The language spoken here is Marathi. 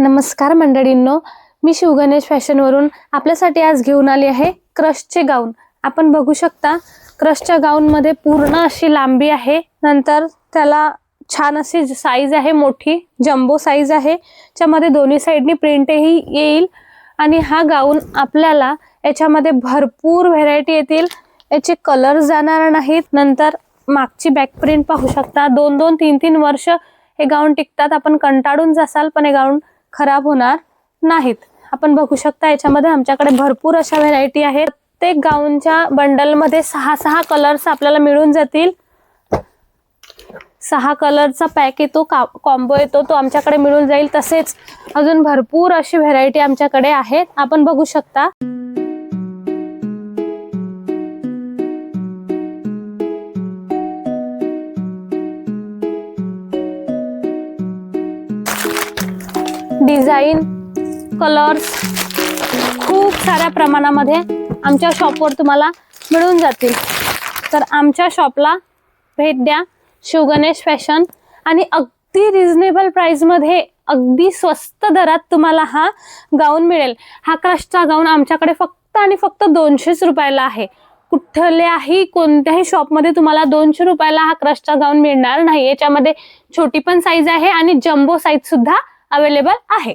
नमस्कार मंडळींनो मी शिवगणेश फॅशनवरून आपल्यासाठी आज घेऊन आली आहे क्रशचे गाऊन. आपण बघू शकता क्रशच्या गाऊनमध्ये पूर्ण अशी लांबी आहे. नंतर त्याला छान अशी साईज आहे मोठी जम्बो साईज आहे. त्यामध्ये दोन्ही साईडनी प्रिंटही येईल. आणि हा गाऊन आपल्याला याच्यामध्ये भरपूर व्हेरायटी येतील. याचे कलर जाणार नाहीत. नंतर मागची बॅक प्रिंट पाहू शकता. दोन दोन तीन तीन वर्ष हे गाऊन टिकतात. आपण कंटाळून जासाल पण हे गाऊन खराब होणार नाहीत. आपण बघू शकता याच्यामध्ये आमच्याकडे भरपूर अशा व्हेरायटी आहेत. प्रत्येक गाऊनच्या बंडलमध्ये सहा सहा कलर्स आपल्याला मिळून जातील. सहा कलरचा पॅक येतो का कॉम्बो येतो तो आमच्याकडे मिळून जाईल. तसेच अजून भरपूर अशी व्हेरायटी आमच्याकडे आहेत. आपण बघू शकता. डिझाईन कलर्स खूप साऱ्या प्रमाणामध्ये आमच्या शॉपवर तुम्हाला मिळून जातील. तर आमच्या शॉपला भेट द्या. शिवगणेश फॅशन आणि अगदी रिझनेबल प्राईजमध्ये अगदी स्वस्त दरात तुम्हाला हा गाऊन मिळेल. हा क्रशचा गाऊन आमच्याकडे फक्त आणि फक्त दोनशेच रुपयाला आहे. कुठल्याही कोणत्याही शॉपमध्ये तुम्हाला दोनशे रुपयाला हा क्रशचा गाऊन मिळणार नाही याच्यामध्ये छोटी पण साईज आहे आणि जम्बो साईज सुद्धा अवेलेबल आहे.